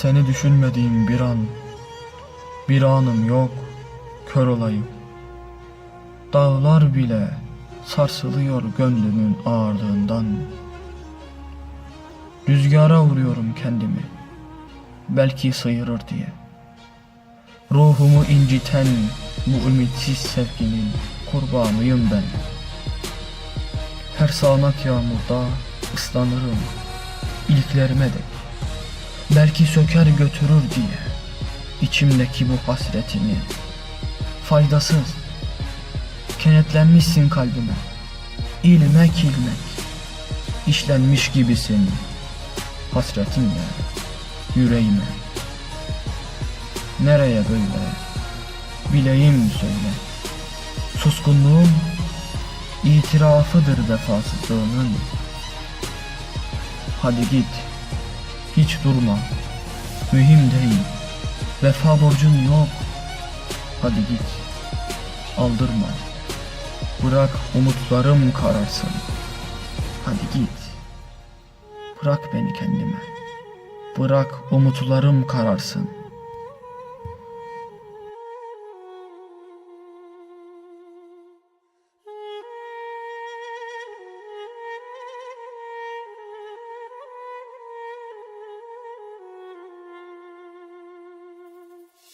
Seni düşünmediğim bir an, bir anım yok, kör olayım. Dağlar bile sarsılıyor gönlümün ağırlığından. Rüzgara vuruyorum kendimi, belki sıyırır diye. Ruhumu inciten bu ümitsiz sevginin kurbanıyım ben. Her sağanak yağmurda ıslanırım iliklerime dek. Belki söker götürür diye içimdeki bu hasretini. Faydasız. Kenetlenmişsin kalbime. İlmek ilmek. işlenmiş gibisin. Hasretinle yüreğime. Nereye böyle? Bileyim söyle. Suskunluğum itirafıdır vefasızlığının. Hadi git. Hiç durma. Mühim değil. Vefa borcun yok. Hadi git. Aldırma. Bırak umutlarım kararsın. Hadi git. Bırak beni kendime. Bırak umutlarım kararsın.